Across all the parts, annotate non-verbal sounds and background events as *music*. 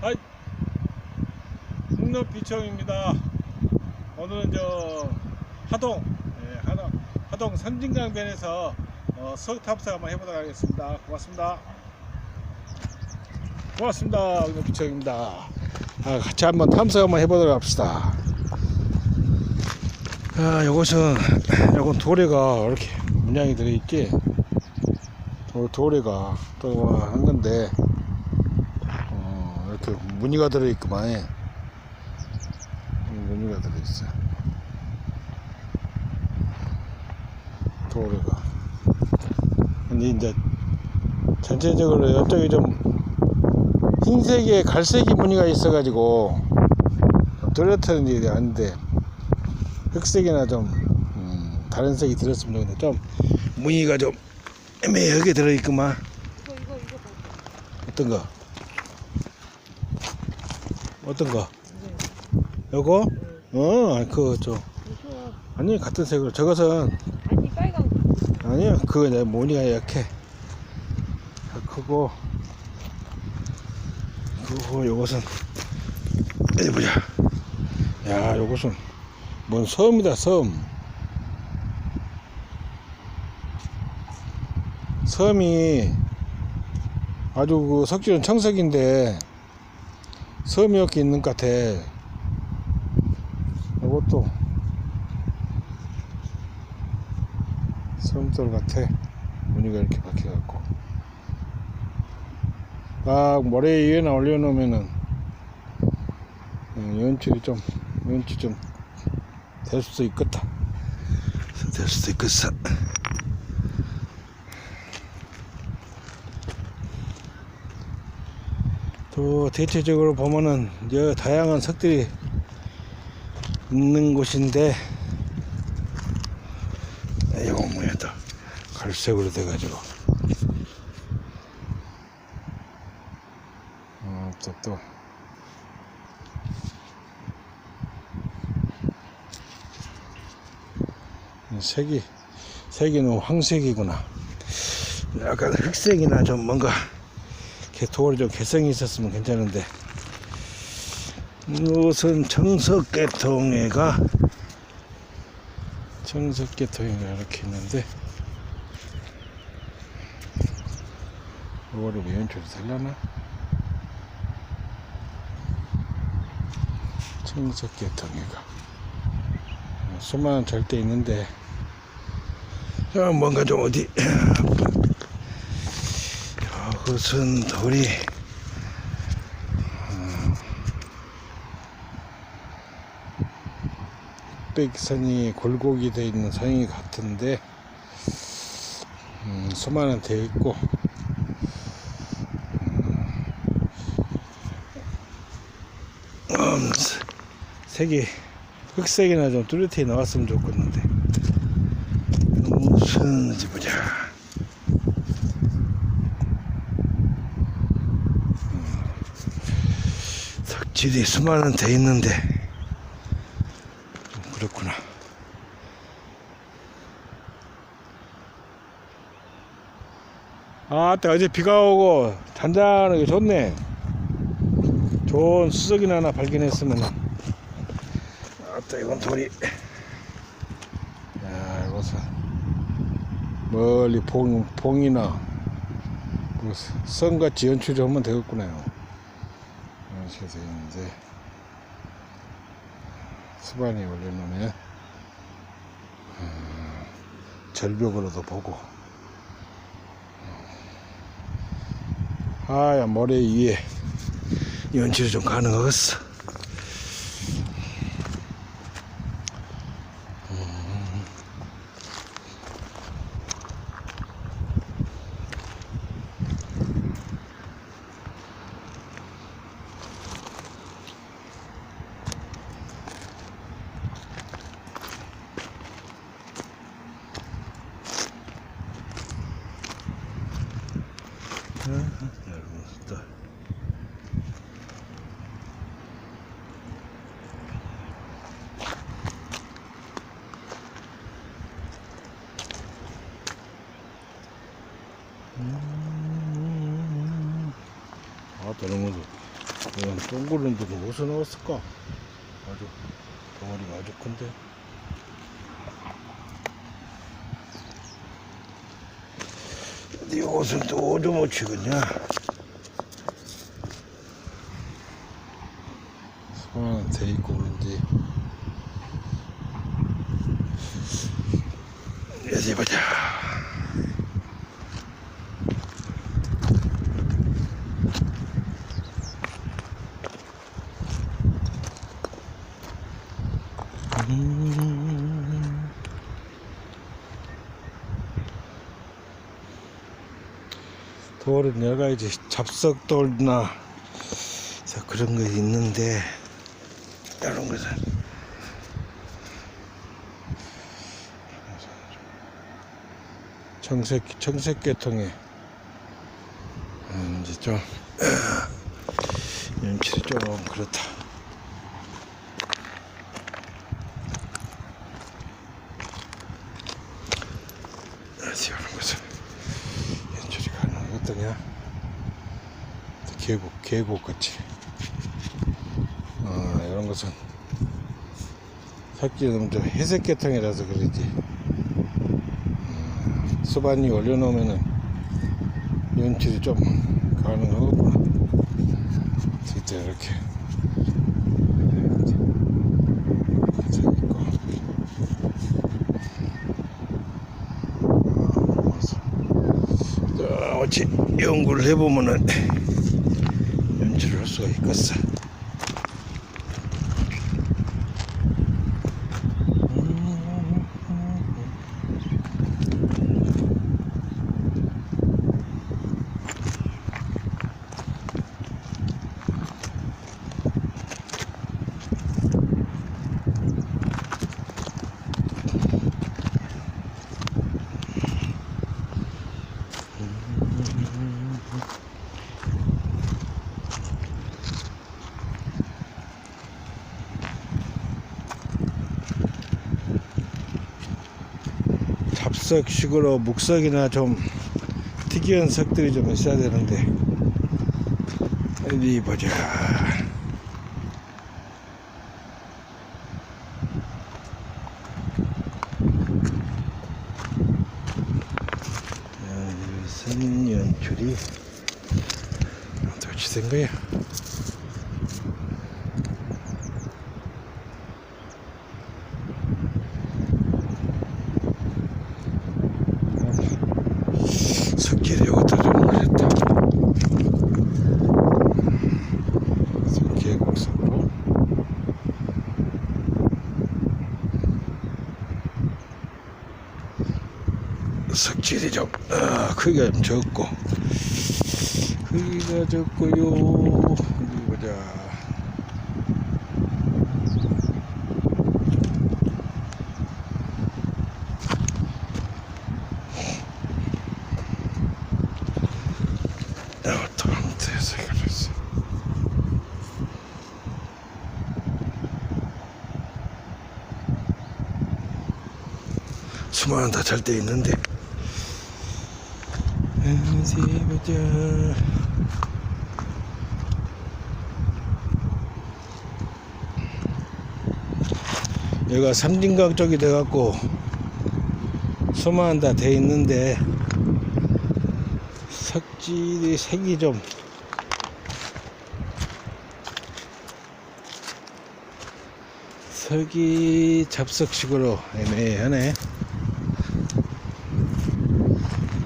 하이 풍력비청입니다. 오늘은 저 하동 예, 하동 하동 선진강변에서 어, 탐사 한번 해보도록 하겠습니다. 고맙습니다. 고맙습니다 풍력비청입니다. 아, 같이 한번 탐사 한번 해보도록 합시다. 아 요것은 요건 도래가 이렇게 문양이 들어있지? 도- 도래가 또 한 건데 어, 이렇게 무늬가 들어있구만 무늬가 들어있어 도래가. 근데 이제 전체적으로 이쪽에 좀 흰색에 갈색이 무늬가 있어 가지고 뚜렷한 일이 아닌데 흑색이나 좀 음, 다른 색이 들었으면 좋겠는데 좀 무늬가 좀 애매하게 들어있구만. 봐. 어떤 거? 어떤 거? 네. 요거? 어, 그, 저, 아니, 같은 색으로. 저것은, 아니 빨간 거. 아니야, 그거 내 무늬가 약해. 크고, 그리고 요것은, 어디 보자. 야, 요것은, 뭔 섬이다, 섬. 섬이 아주 그 석질은 청석인데, 섬이 이렇게 있는 것 같아. 요것도, 섬돌 같아. 무늬가 이렇게 박혀갖고. 딱 모래 위에나 올려놓으면은, 음, 연출이 좀, 연출 좀, 될 수도 있겠다. 될 수도 있겠어. 또, 대체적으로 보면은, 여 다양한 석들이 있는 곳인데, 이거 뭐야 또. 갈색으로 돼가지고. 어, 또, 또. 이 색이 색이 너무 황색이구나. 약간 흑색이나 좀 뭔가 개토가 좀 개성이 있었으면 괜찮은데. 이것은 청석계통에가 청석계통이가 이렇게 있는데 이거를 왜 연출이 되려나? 청석계통이가. 수많은 절대 있는데 자, 뭔가 좀 어디 *clears throat* 이것은 돌이 흑백선이 골고기 되어 있는 선이 같은데 음, 수만은 되어 있고 음, 세- 색이 흑색이나 좀 뚜렷하게 나왔으면 좋겠는데. 무슨 어디 보자 음, 석질이 수만은 돼 있는데. 좀 그렇구나. 아따 어제 비가 오고 잔잔하게 좋네. 좋은 수석이나 하나 발견했으면 아따 이건 돌이. 야 이것은 멀리 봉, 봉이나 그 선같이 연출이 하면 되겠구나요 이렇게 되어 있는데 수반이 올려놓으면 음, 절벽으로도 보고 아야 모래 위에 연출이 좀 가능하겠어 숫달 아 다른 것도 이건 동굴인데도 어디서 나왔을까? 아주 덩어리가 아주 큰데. 네 옷은 또 치겠냐? 손은 돼 있고 그런지. 어디 보자. 돌은 여러 가지 잡석돌이나 그런 거 있는데 이런 것은 청색 청색 계통에 음, 이제 좀 *clears throat* 연출이 좀 그렇다. 그래서 이런 것은 연출이 가능하겠더냐 계곡 계곡 같이 어, 이런 것은 새끼 놈들 회색 계통이라서 그러지 음, 수반이 올려놓으면은 연출이 좀 가능하구나 진짜 이렇게. 자, 어찌 연구를 해보면은 연출을 할 잡석식으로 묵석이나 좀 특이한 석들이 좀 있어야 되는데 어디 보자 자, 이것은 연출이 어떻게 된 거야 석길이 여기다 좀 올렸다 석계곡석으로 석질이 좀 아, 크기가 좀 적고. 크기가 적고요. 어디 보자. 수많은 다. 잘때 있는데 보자 여기가 삼진강 쪽이 돼갖고 수많은 다돼 있는데 석질이 색이 좀 석이 잡석식으로 애매하네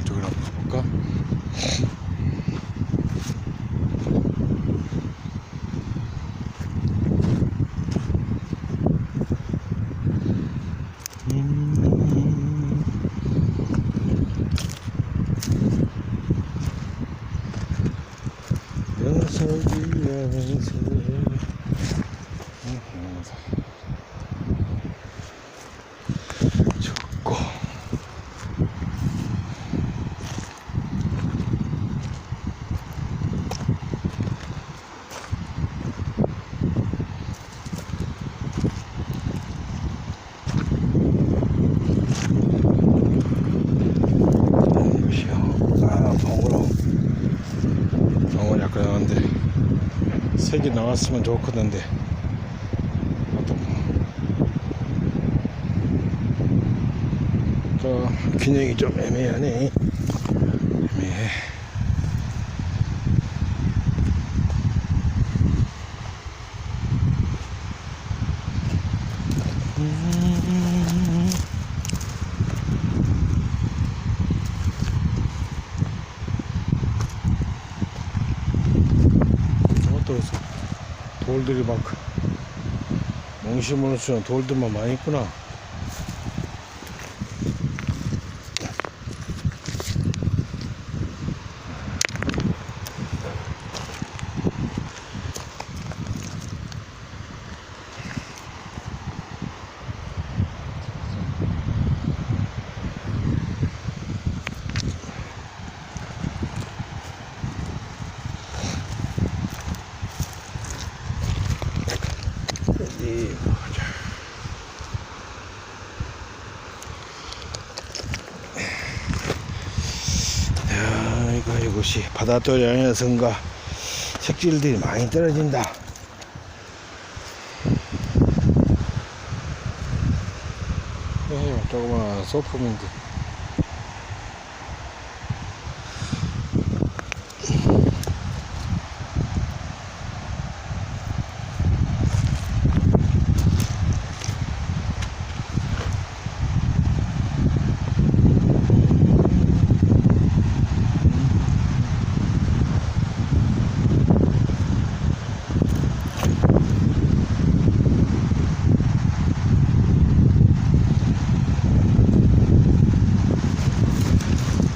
이쪽으로 한번 가볼까? 음. 연석이 연석 좋고. 이것이요 아 봉으로. 봉은 약간 나는데 색이 나왔으면 좋겠는데. 저 균형이 좀 애매하네 애매해 음. 있어. 돌들이 막 쓰는 돌들만 많이 있구나. 어디 보자. 야, 이거 이것이 바닷돌이 아니어서인가 색질들이 많이 떨어진다. 에휴, 조그마한 소품인데.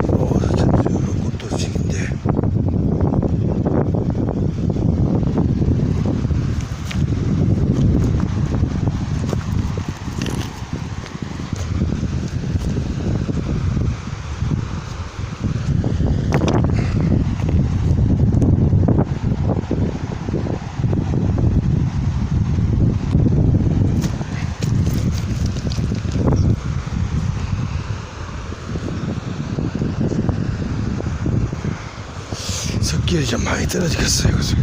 어, 전체적으로 꽃도식인데. 좀 많이 떨어지겠어요, 그죠?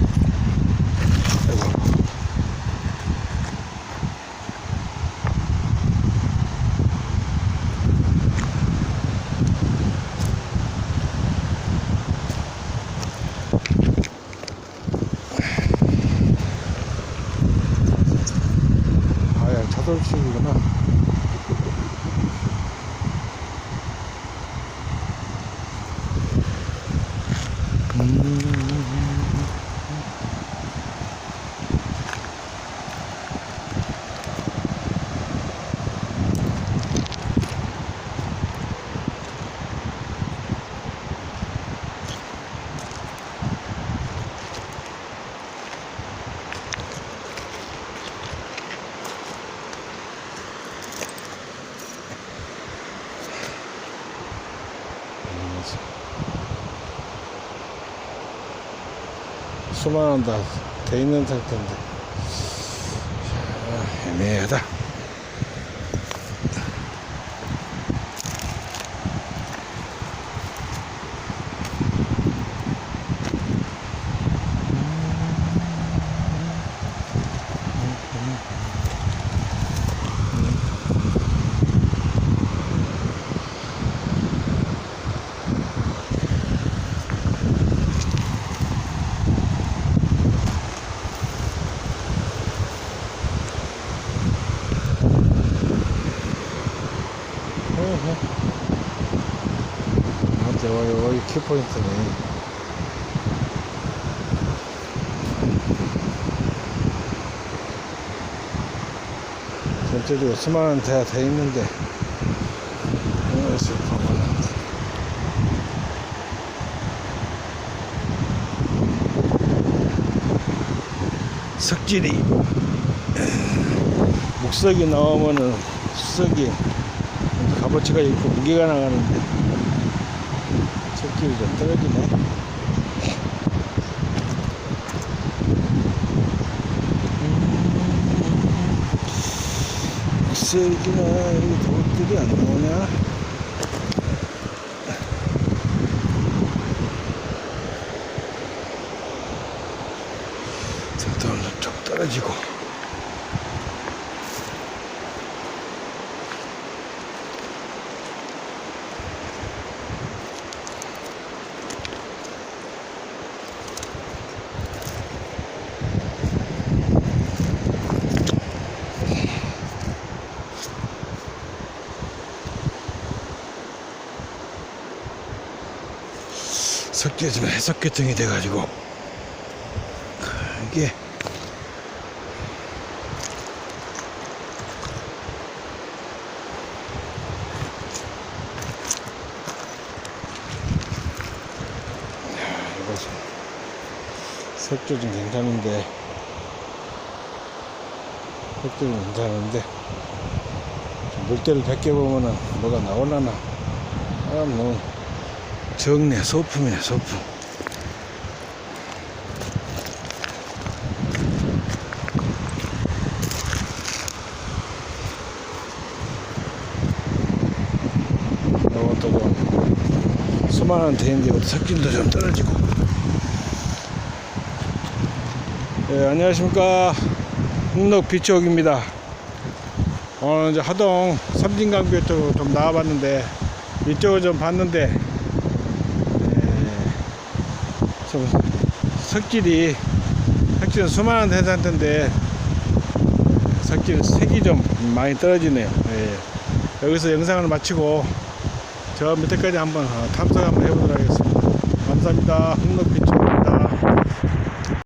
하얀 차돌집이구나. 수만 원 다 돼 있는 상태인데. 자, 애매하다 나한테 여기, 여기 키포인트네. 전체적으로 수많은 대가 돼 있는데. 석질이. 목석이 나오면은 수석이 값어치가 있고 무게가 나가는데 석질이 좀 떨어지네. 목석이나 여기 돌들이 안 나오냐 들도 좀 떨어지고 석재 좀 해석 교통이 돼가지고. 이게. 이거 좀 괜찮은데. 석재 좀 괜찮은데. 좀 물때를 벗겨보면은 뭐가 나올라나. 아 너무 적네 소품이네 소품. 이것도 좀 수많은 대인데 석진도 좀 떨어지고. 예, 안녕하십니까. 흥록 비치옥입니다. 오늘 이제 하동 삼진강뷰 쪽좀 나와봤는데 이쪽을 좀 봤는데 좀 석질이 석질은 수많은 대산인데 석질 색이 좀 많이 떨어지네요. 예. 여기서 영상을 마치고 저 밑에까지 한번 어, 탐색 한번 해보도록 하겠습니다. 감사합니다. 흥록비